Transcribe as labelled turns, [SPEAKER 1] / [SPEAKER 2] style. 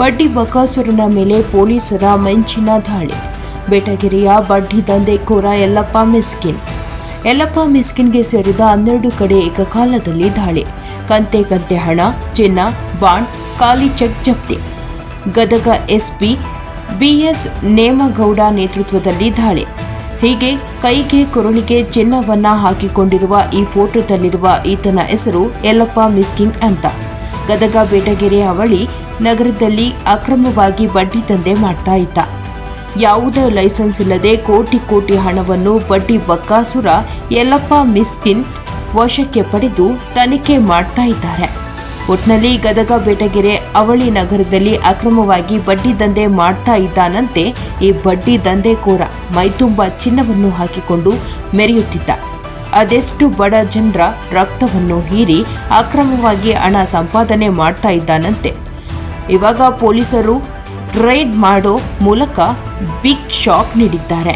[SPEAKER 1] ಬಡ್ಡಿ ಬಕಾಸುರನ ಮೇಲೆ ಪೊಲೀಸರ ಮೆಂಚಿನ ದಾಳಿ. ಬೆಟಗೆರೆಯ ಬಡ್ಡಿ ದಂಧೆಕೋರ ಯಲ್ಲಪ್ಪ ಮಿಸ್ಕಿನ್. ಯಲ್ಲಪ್ಪ ಮಿಸ್ಕಿನ್ಗೆ ಸೇರಿದ ಹನ್ನೆರಡು ಕಡೆ ಏಕಕಾಲದಲ್ಲಿ ದಾಳಿ. ಕಂತೆ ಕಂತೆ ಹಣ, ಚಿನ್ನ, ಬಾಂಡ್, ಖಾಲಿ ಚೆಕ್ ಜಪ್ತಿ. ಗದಗ ಎಸ್ಪಿ ಬಿಎಸ್ ನೇಮಗೌಡ ನೇತೃತ್ವದಲ್ಲಿ ದಾಳಿ. ಹೀಗೆ ಕೈಗೆ ಕೊರಳಿಗೆ ಚಿನ್ನವನ್ನ ಹಾಕಿಕೊಂಡಿರುವ ಈ ಫೋಟೋದಲ್ಲಿರುವ ಈತನ ಹೆಸರು ಯಲ್ಲಪ್ಪ ಮಿಸ್ಕಿನ್ ಅಂತ. ಗದಗ ಬೇಟಗೆರೆ ಅವಳಿ ನಗರದಲ್ಲಿ ಅಕ್ರಮವಾಗಿ ಬಡ್ಡಿ ದಂಧೆ ಮಾಡ್ತಾ ಇದ್ದ. ಯಾವುದೇ ಲೈಸೆನ್ಸ್ ಇಲ್ಲದೆ ಕೋಟಿ ಕೋಟಿ ಹಣವನ್ನು ಬಡ್ಡಿ ಬಕ್ಕಾಸುರ ಯಲ್ಲಪ್ಪ ಮಿಸ್ಕಿನ್ ವಶಕ್ಕೆ ಪಡೆದು ತನಿಖೆ ಮಾಡ್ತಾ ಇದ್ದಾರೆ. ಒಟ್ನಲ್ಲಿ ಗದಗ ಬೆಟಗೆರೆ ಅವಳಿ ನಗರದಲ್ಲಿ ಅಕ್ರಮವಾಗಿ ಬಡ್ಡಿ ದಂಧೆ ಮಾಡ್ತಾ ಇದ್ದಾನಂತೆ ಈ ಬಡ್ಡಿ ದಂಧೆಕೋರ ಮೈತುಂಬ ಚಿನ್ನವನ್ನು ಹಾಕಿಕೊಂಡು ಮೆರೆಯುತ್ತಿದ್ದ. ಅದೆಷ್ಟು ಬಡ ಜನರ ರಕ್ತವನ್ನು ಹೀರಿ ಅಕ್ರಮವಾಗಿ ಹಣ ಸಂಪಾದನೆ ಮಾಡ್ತಾ ಇದ್ದಾನಂತೆ. ಇವಾಗ ಪೊಲೀಸರು ಟ್ರೈಡ್ ಮಾಡೋ ಮೂಲಕ ಬಿಗ್ ಶಾಕ್ ನೀಡಿದ್ದಾರೆ.